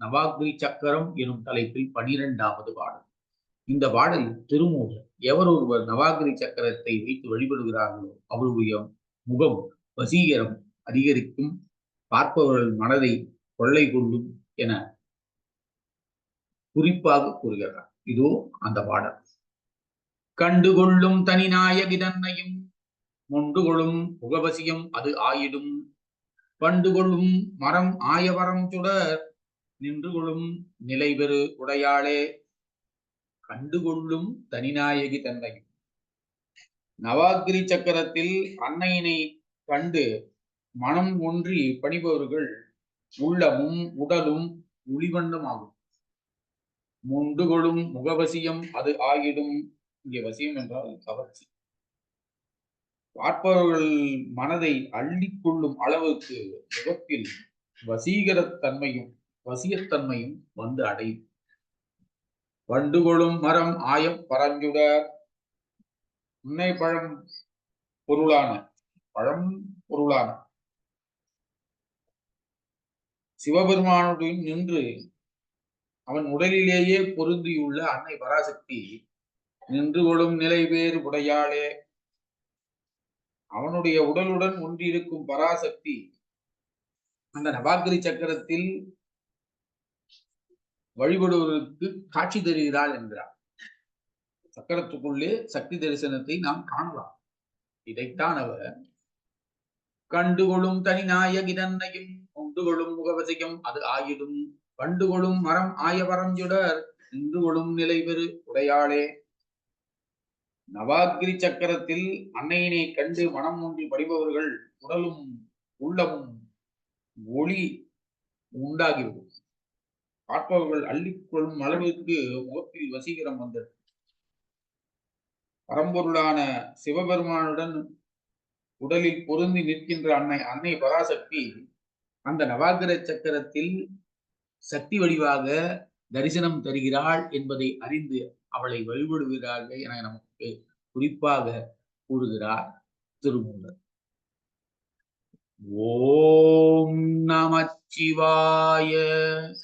நவாக்ரி சக்கரம் எனும் தலைப்பில் பனிரெண்டாவது பாடல். இந்த பாடல் திருமூலர் எவர் ஒருவர் நவாகிரி சக்கரத்தை வைத்து வழிபடுகிறார்களோ அவருடைய முகம் வசீகரம் அதிகரிக்கும் பார்ப்பவர்கள் மனதை கொள்ளை கொள்ளும் என குறிப்பாக கூறுகிறார். இதோ அந்த பாடல். கண்டுகொள்ளும் தனிநாயகி தன்னையும் முண்டுகொள்ளும் முகவசியம் அது ஆயிடும். பண்டுகொள்ளும் மரம் ஆயவரம் சுடர் நின்று கொள்ளும் நிலை பெறு உடையாளே. கண்டுகொள்ளும் தனிநாயகி தன்னையும் நவாகிரி சக்கரத்தில் அன்னையினை கண்டு மனம் ஒன்றி பணிபவர்கள் உள்ளமும் உடலும் ஒளிவண்ணமாகும். முண்டுகொள்ளும் முகவசியம் அது ஆகிடும். இங்கே வசியம் என்றால் கவர்ச்சி. பார்ப்பவர்கள் மனதை அள்ளிக்கொள்ளும் அளவுக்கு முகத்தில் வசீகரத்தன்மையும் வசியத்தன்மையும் வந்து அடையும். வண்டுகொழும் மரம் ஆயம் பரஞ்சுடர். உன்னை பழம் பொருளான பழம் பொருளான. சிவபெருமானுடன் நின்று அவன் உடலிலேயே பொருந்தியுள்ள அன்னை பராசக்தி நின்று கொள்ளும் நிலை வேறு உடையாளே. அவனுடைய உடலுடன் ஒன்றிருக்கும் பராசக்தி அந்த நவாகிரி சக்கரத்தில் வழிபடுவதற்கு காட்சி தருகிறார் என்கிறார். சக்கரத்துக்குள்ளே சக்தி தரிசனத்தை நாம் காணலாம். இதைத்தான் அவர் கண்டுகொள்ளும் தனி தன்னையும் கொண்டுகொள்ளும் முகவசியம் அது ஆயிடும். கண்டுகொள்ளும் மரம் ஆயவரம் சுடர் நின்று நிலை பெறு உடையாளே. நவாகிரி சக்கரத்தில் அன்னையினை கண்டு மனம் ஒன்றி படிபவர்கள் உடலும் உள்ளமும் ஒளி உண்டாகிவிடும். பார்ப்பவர்கள் அள்ளிக்கொள்ளும் அளவிற்கு முகத்தில் வசீகரம் வந்தது. பரம்பொருளான சிவபெருமானுடன் உடலில் பொருந்தி நிற்கின்ற அன்னை அன்னை பராசக்தி அந்த நவாகர சக்கரத்தில் சக்தி வடிவாக தரிசனம் தருகிறாள் என்பதை அறிந்து அவளை வழிபடுகிறார்கள் என நமக்கு குறிப்பாக கூறுகிறார் திருமூலர். ஓம் நமச்சிவாய